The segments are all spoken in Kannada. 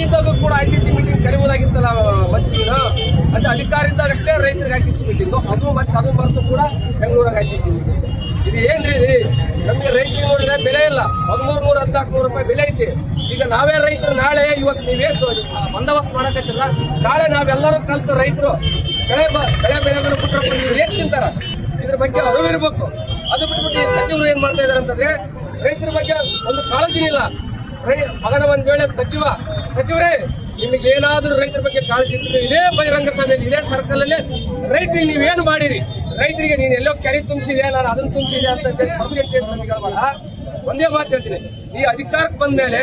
ಇದ್ದಾಗ ಕೂಡ ಐ ಸಿ ಸಿ ಮೀಟಿಂಗ್ ನಾವು ಮಂತ್ರಿನ ಅದು ಅಧಿಕಾರ ಇದ್ದಾಗಷ್ಟೇ ರೈತರಿಗೆ ಐ ಸಿ ಸಿ ಮೀಟಿಂಗು ಅದು ಮತ್ತು ಅದು ಬರೆದು ಕೂಡ ಬೆಂಗಳೂರಾಗ ಐ ಸಿ ಸಿ ಮೀಟಿಂಗ್ ಇದು ಏನ್ರಿ ರೀ ನಮಗೆ ರೈತರಿಗೆ ನೋಡಿದ್ರೆ ಬೆಲೆ ಇಲ್ಲ. ಹದಿಮೂರು ನೂರ ಹದಿನಾಲ್ಕು ನೂರು ರೂಪಾಯಿ ಬೆಲೆ ಐತಿ. ಈಗ ನಾವೇ ರೈತರು, ನಾಳೆ ಇವತ್ತು ನೀವೇನು ಬಂದೋಬಸ್ತ್ ಮಾಡಕತ್ತಿಲ್ಲ. ನಾಳೆ ನಾವೆಲ್ಲರೂ ಕಲ್ತು ರೈತರು ಬೆಳೆ ಬೆಳೆ ಬೆಳೆದ್ರೆ ಪುತ್ರ ನೀವು ಏನು ತಿಂತಾರೆ? ಇದ್ರ ಬಗ್ಗೆ ಅರಿವಿರ್ಬೇಕು. ಅದು ಬಿಟ್ಬಿಟ್ಟು ಸಚಿವರು ಏನು ಮಾಡ್ತಾ ಇದ್ದಾರೆ ಅಂತಂದ್ರೆ ರೈತರ ಬಗ್ಗೆ ಒಂದು ಕಾಳಜಿ ಇಲ್ಲ. ಮಗನ ಒಂದ್ ವೇಳೆ ಸಚಿವ ಸಚಿವರೇ, ನಿಮಗೆ ಏನಾದರೂ ರೈತರ ಬಗ್ಗೆ ಕಾಳಜಿ ಇದೇ ಬಹಿರಂಗ ಸಭೆಯಲ್ಲಿ ಇದೇ ಸರ್ಕಲ್ ಅಲ್ಲಿ ರೈತರಿಗೆ ನೀವೇನು ಮಾಡಿರಿ? ರೈತರಿಗೆ ನೀನು ಎಲ್ಲೋ ಕೆರೆ ತುಂಬಿಸಿದೆ ನಾನು ಅದನ್ನ ತುಂಬಿಸಿದೆ ಅಂತ ಹೇಳ್ಬೇಡ. ಒಂದೇ ಮಾತು ಹೇಳ್ತೀನಿ. ಈ ಅಧಿಕಾರಕ್ಕೆ ಬಂದ ಮೇಲೆ,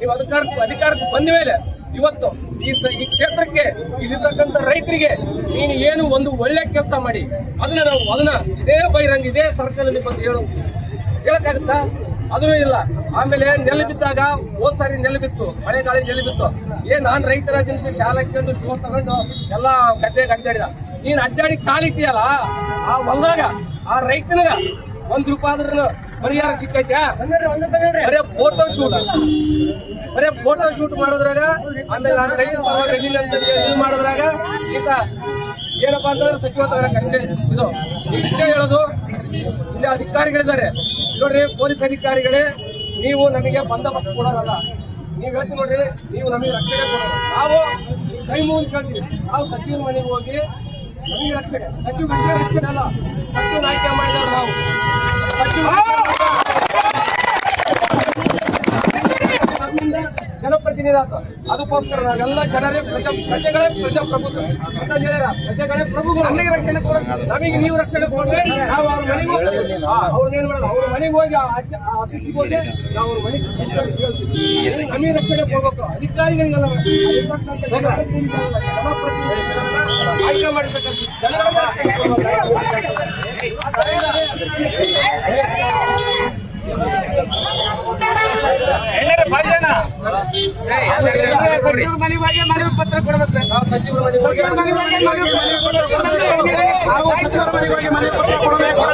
ನೀವು ಅಧಿಕಾರಕ್ಕೆ ಅಧಿಕಾರಕ್ಕೆ ಬಂದ ಮೇಲೆ ಇವತ್ತು ಈ ಈ ಕ್ಷೇತ್ರಕ್ಕೆ ಇಲ್ಲಿರ್ತಕ್ಕಂಥ ರೈತರಿಗೆ ನೀನು ಏನು ಒಂದು ಒಳ್ಳೆ ಕೆಲಸ ಮಾಡಿ, ಅದನ್ನ ನಾವು ಅದನ್ನ ಇದೇ ಬಹಿರಂಗ ಇದೇ ಸರ್ಕಲ್ ಅಲ್ಲಿ ಬಂದು ಹೇಳು ಹೇಳಕ್ಕಾಗುತ್ತಾ? ಅದೂ ಇಲ್ಲ. ಆಮೇಲೆ ನೆಲ ಬಿದ್ದಾಗ ಹೋದ್ ಸಾರಿ ನೆಲ ಬಿತ್ತು. ಮಳೆ ಗಾಳಿ ನೆಲ ಬಿತ್ತು. ಏ ನಾನು ರೈತರ ದಿನಸಿ ಶಾಲೆ ಹಾಕೊಂಡು ಶೂ ತಗೊಂಡು ಎಲ್ಲ ಗದ್ದೆಗೆ ಅಡ್ಡಾಡಿದ ನೀನ್ ಅಡ್ಡಾಡಿ ಕಾಲಿಟ್ಟಿಯಲ್ಲ ಆ ಹೊಲದಾಗ, ಆ ರೈತನಿಗ ಒಂದ್ ರೂಪಾಯಿ ಪರಿಹಾರ ಸಿಕ್ಕೈತೆ ಬರೇ ಫೋಟೋ ಶೂಟ್ ಬರೇ ಫೋಟೋ ಶೂಟ್ ಮಾಡೋದ್ರಾಗ, ಆಮೇಲೆ ನಾನು ರೈತರ ಇದು ಮಾಡೋದ್ರಾಗ ಈಗ ಏನಪ್ಪಾ ಅಂತಂದ್ರೆ ಸಚಿವ ತಗೋಬೇಕಷ್ಟೇ ಇದು ಇಷ್ಟೇ ಹೇಳೋದು. ಅಧಿಕಾರಿಗಳಿದ್ದಾರೆ. ನೋಡ್ರಿ, ಪೊಲೀಸ್ ಅಧಿಕಾರಿಗಳೇ, ನೀವು ನಮಗೆ ಬಂದೋಬಸ್ತ್ ಕೊಡೋರಲ್ಲ. ನೀವು ಹೇಳ್ತೀವಿ ನೋಡ್ರಿ, ನೀವು ನಮಗೆ ರಕ್ಷಣೆ ಕೊಡೋದು ನಾವು ಕೈ ಮುಗಿದು ಕೇಳ್ತೀವಿ. ನಾವು ಸಚಿವರ ಮನೆಗೆ ಹೋಗಿ ನಮಗೆ ರಕ್ಷಣೆ. ಸಚಿವ ರಕ್ಷಣೆ ಅಲ್ಲ. ಸಚಿವ ಆಯ್ಕೆ ಮಾಡಿದವರು ನಾವು. ಸಚಿವ ಅಂತ ಅದಕ್ಕೋಸ್ಕರ ನಾವೆಲ್ಲ ಜನರೇ ಪ್ರಜಾ ಪ್ರಜೆಗಳೇ ಪ್ರಜಾಪ್ರಭುತ್ವ. ಅಂತ ಹೇಳಿದ ಪ್ರಜೆಗಳೇ ಪ್ರಭುಗಳು. ನಮಗೆ ರಕ್ಷಣೆ ಕೊಡೋದು ನಮಗೆ ನೀವು ರಕ್ಷಣೆ ಕೊಡ್ರೆ. ನಾವು ಅವ್ರ ಮನೆಗೆ ಹೋಗ್ತೀವಿ. ಅವ್ರನ್ನ ಏನ್ ಮಾಡೋದು? ಅವ್ರ ಮನೆಗೆ ಹೋಗಿ ಆ ಅತಿಥಿಗೆ ಹೋಗಿ ನಾವು ಅವ್ರ ಮನೆಗೆ ಹೇಳ್ತೀವಿ. ನಮಗೆ ರಕ್ಷಣೆ ಕೊಡ್ಬೇಕು. ಅಧಿಕಾರಿಗಳಿಗೆಲ್ಲ ಆಯ್ಕೆ ಮಾಡಿರ್ತಕ್ಕಂಥ ರಕ್ಷಣೆ ಕೊಡ್ಬೇಕು. ಸಚಿವರ ಮನೆ ಹೋಗಿ ಮನವಿ ಪತ್ರ ಕೊಡ್ಬೇಕು ಮನೆ ಸಚಿವರ ಮನೆ ಪತ್ರ ಕೊಡ್ಬೇಕು.